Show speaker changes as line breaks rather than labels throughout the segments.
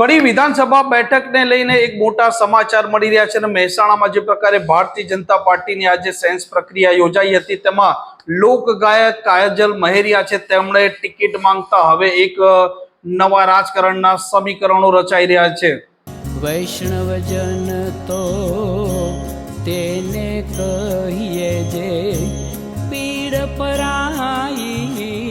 કડી વિધાનસભા બેઠકને લઈને એક મોટા સમાચાર મળી રહ્યા છે અને મહેસાણામાં જે પ્રકારે ભારતીય જનતા પાર્ટીની આજે સેન્સ પ્રક્રિયા યોજાઈ હતી, તેમાં લોક ગાયક કાયજલ મહેરિયા છે. તેમણે ટિકિટ માંગતા હવે એક નવા રાજકારણના સમીકરણો રચાઈ રહ્યા છે.
વૈષ્ણવજન તો તેને કહીએ જે પીડ પરાઈ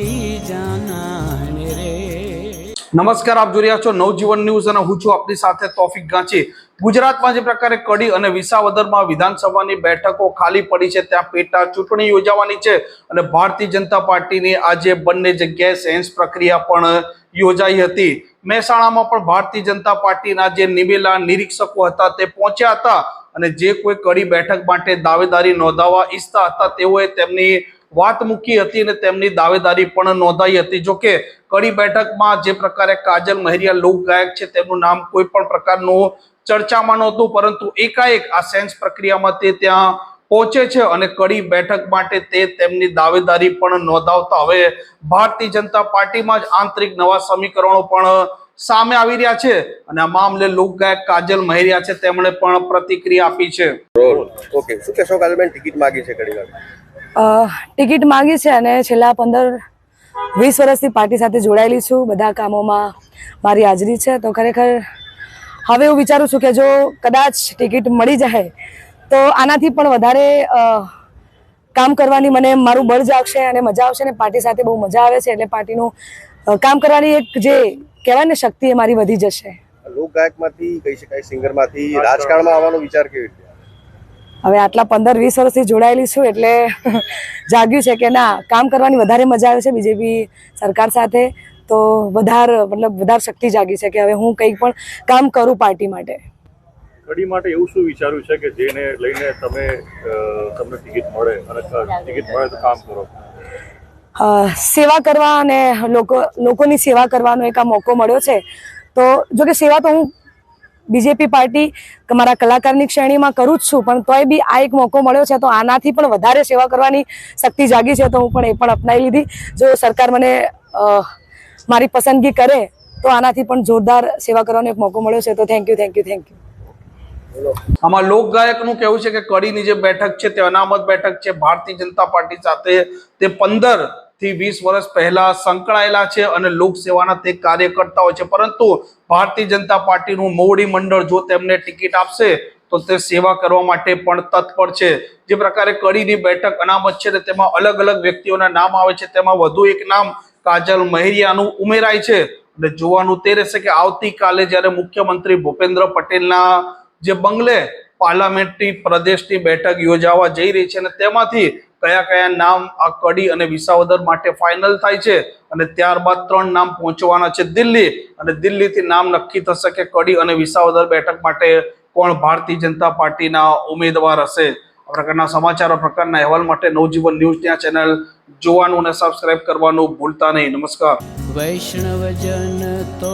નમસ્કાર, આપ જોઈ રહ્યા છો નવજીવન ન્યૂઝ અને હું છું આપની સાથે તોફિક ગાંચી. ગુજરાતમાં જે પ્રકારે કડી અને વિસાવદરમાં વિધાનસભાની બેઠકો ખાલી પડી છે, ત્યાં પેટા ચૂંટણી યોજાવાની છે અને ભારતીય જનતા પાર્ટીની આજે બંને જગ્યાએ સેન્સ પ્રક્રિયા પણ યોજાઈ હતી. મહેસાણામાં પણ ભારતીય જનતા પાર્ટીના જે નિમેલા નિરીક્ષકો હતા તે પહોંચ્યા હતા અને જે કોઈ કડી બેઠક માટે દાવેદારી નોંધાવવા ઈચ્છતા હતા તેઓએ તેમની વાત મૂકી હતી અને તેમની દાવેદારી પણ નોંધાઈ હતી. જો કે કડી બેઠકમાં જે પ્રકારે કાજલ મહેરિયા લોક ગાયક છે, તેમનું નામ કોઈ પણ પ્રકારનું ચર્ચામાં નહોતું, પરંતુ એકાએક આ સેન્સ પ્રક્રિયામાં તે ત્યાં પહોંચે છે અને કડી બેઠક માટે તે તેમની દાવેદારી પણ નોંધાવતા. હવે ભારતીય જનતા પાર્ટીમાં જ આંતરિક નવા સમીકરણો પણ સામે આવી રહ્યા છે અને આ મામલે લોકગાયક કાજલ મહેરિયા છે તેમણે પણ પ્રતિક્રિયા આપી છે.
ઓકે. શું કહેશો કાજલબેન? ટિકિટ માગી છે ઘણી
ટિકિટ માંગી છે અને છેલ્લા પંદર વીસ વર્ષથી પાર્ટી સાથે જોડાયેલી છું. બધા કામોમાં મારી હાજરી છે. તો ખરેખર હવે હું વિચારું છું કે જો કદાચ ટિકિટ મળી જાય તો આનાથી પણ વધારે કામ કરવાની મને મારું બળ જાગશે અને મજા આવશે ને પાર્ટી સાથે બહુ મજા આવે છે. એટલે પાર્ટીનું કામ કરવાની એક જે કહેવાય ને શક્તિ એ મારી વધી જશે.
લોક ગાયકમાંથી કહી શકાય સિંગરમાંથી રાજકારણમાં આવવાનો વિચાર કેવી રીતે
હવે આટલા પંદર વીસ વર્ષથી જોડાયેલી છું એટલે જાગ્યું છે કે ના કામ કરવાની વધારે મજા આવે છે બીજેપી સરકાર સાથે તો વધારે મતલબ વધારે શક્તિ જાગી છે કે હવે હું કંઈક પણ કામ કરું પાર્ટી માટે.
કડી માટે એવું શું વિચાર્યું છે કે જેને લઈને તમે તમને ટિકિટ મળે અને ટિકિટ મળે તો કામ કરો?
સેવા કરવા અને લોકો, લોકોની સેવા કરવાનો એક આ મોકો મળ્યો છે. તો જો કે સેવા તો હું બીજેપી પાર્ટી મારા કલાકારની શ્રેણીમાં કરું જ છું, પણ તોય બી આ એક મોકો મળ્યો છે. તો આનાથી પણ વધારે સેવા કરવાની શક્તિ જાગી છે, તો હું પણ એ પણ અપનાવી લીધી. જો સરકાર મને મારી પસંદગી કરે, તો આનાથી પણ જોરદાર સેવા કરવાનો એક મોકો મળ્યો છે. તો thank you thank you thank you
આમાં લોકગાયકનું કહેવું છે કે કડીની જે બેઠક છે તે અનામત બેઠક છે. ભારતીય જનતા પાર્ટી સાથે તે પંદરથી વીસ વર્ષ પહેલા સંકળાયેલા છે અને લોકસેવાના તે કાર્યકર્તાઓ છે. પરંતુ ભારતીય જનતા પાર્ટીનું મોવડી મંડળ જો તેમને ટિકિટ આપશે, તો તે સેવા કરવા માટે પણ તત્પર છે. જે પ્રકારે કડીની બેઠક અનામત છે તેમાં અલગ અલગ વ્યક્તિઓના નામ આવે છે. તેમાં વધુ એક નામ કાજલ મહેરિયાનું ઉમેરાય છે. અને જોવાનું તે રહેશે કે આવતીકાલે જ્યારે મુખ્યમંત્રી ભૂપેન્દ્ર પટેલના જે બંગલે પાર્લામેન્ટની પ્રદેશની બેઠક યોજાવા જઈ રહી છે અને તેમાંથી કયા કયા નામ આ કડી અને વિસાવદર માટે ફાઇનલ થાય છે અને ત્યારબાદ ત્રણ નામ પહોંચવાના છે દિલ્હી અને દિલ્હીથી નામ નક્કી થશે કે કડી અને વિસાવદર બેઠક માટે કોણ ભારતીય જનતા પાર્ટીના ઉમેદવાર હશે? આ પ્રકારના સમાચારો પ્રકારના અહેવાલ માટે નવજીવન ન્યૂઝ ત્યાં ચેનલ જોવાનું અને સબસ્ક્રાઇબ કરવાનું ભૂલતા નહીં. નમસ્કાર.
વૈષ્ણવજન તો